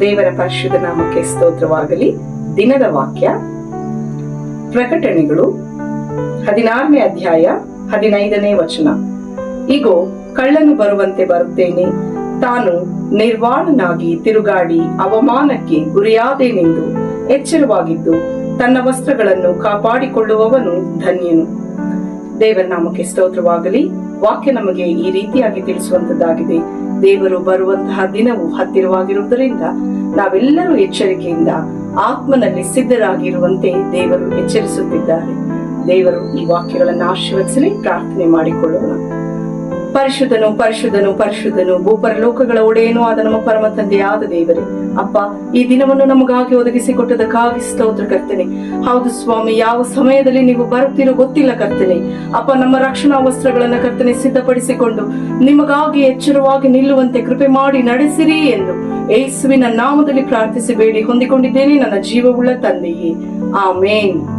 ದೇವರ ಪರಿಶುದ್ಧ ನಾಮಕ್ಕೆ ಸ್ತೋತ್ರವಾಗಲಿ. ದಿನದ ವಾಕ್ಯ, ಪ್ರಕಟಣೆಗಳು, ಹದಿನಾರನೇ ಅಧ್ಯಾಯ, ಹದಿನೈದನೇ ವಚನ. ಇಗೋ, ಕಳ್ಳನು ಬರುವಂತೆ ಬರುತ್ತೇನೆ. ತಾನು ನಿರ್ವಾಣನಾಗಿ ತಿರುಗಾಡಿ ಅವಮಾನಕ್ಕೆ ಗುರಿಯಾದೇನೆಂದು ಎಚ್ಚರವಾಗಿದ್ದು, ತನ್ನ ವಸ್ತ್ರಗಳನ್ನು ಕಾಪಾಡಿಕೊಳ್ಳುವವನು ಧನ್ಯನು. ದೇವರ ನಾಮಕ್ಕೆ ಸ್ತೋತ್ರವಾಗಲಿ. ವಾಕ್ಯ ನಮಗೆ ಈ ರೀತಿಯಾಗಿ ತಿಳಿಸುವಂತದ್ದಾಗಿದೆ. ದೇವರು ಬರುವಂತಹ ದಿನವು ಹತ್ತಿರವಾಗಿರುವುದರಿಂದ ನಾವೆಲ್ಲರೂ ಎಚ್ಚರಿಕೆಯಿಂದ ಆತ್ಮನಲ್ಲಿ ಸಿದ್ಧರಾಗಿರುವಂತೆ ದೇವರು ಎಚ್ಚರಿಸುತ್ತಿದ್ದಾರೆ. ದೇವರು ಈ ವಾಕ್ಯಗಳನ್ನು ಆಶೀರ್ವದಿಸಲಿ, ಪ್ರಾರ್ಥನೆ ಮಾಡಿಕೊಳ್ಳೋಣ. ಪರಿಶುದ್ಧನು ಪರಿಶುದ್ಧನು ಪರಿಶುದ್ಧನು. ಭೂಪರಲೋಕಗಳ ಒಡೆಯನೂ ಆದ ನಮ್ಮ ಪರಮ ತಂದೆಯಾದ ದೇವರೇ. ಅಪ್ಪ, ಈ ದಿನವನ್ನು ನಮಗಾಗಿ ಒದಗಿಸಿಕೊಟ್ಟದಕ್ಕಾಗಿ ಸ್ತೋತ್ರ ಕರ್ತನೆ. ಹೌದು ಸ್ವಾಮಿ, ಯಾವ ಸಮಯದಲ್ಲಿ ನೀವು ಬರುತ್ತಿರೋ ಗೊತ್ತಿಲ್ಲ ಕರ್ತನೆ. ಅಪ್ಪ, ನಮ್ಮ ರಕ್ಷಣಾ ವಸ್ತ್ರಗಳನ್ನ ಕರ್ತನೆ ಸಿದ್ಧಪಡಿಸಿಕೊಂಡು ನಿಮಗಾಗಿ ಎಚ್ಚರವಾಗಿ ನಿಲ್ಲುವಂತೆ ಕೃಪೆ ಮಾಡಿ ನಡೆಸಿರಿ ಎಂದು ಯೇಸುವಿನ ನಾಮದಲ್ಲಿ ಪ್ರಾರ್ಥಿಸಿ ಬೇಡಿ ಹೊಂದಿಕೊಂಡಿದ್ದೇನೆ, ನನ್ನ ಜೀವವುಳ್ಳ ತಂದೆಯೇ. ಆಮೇನ್.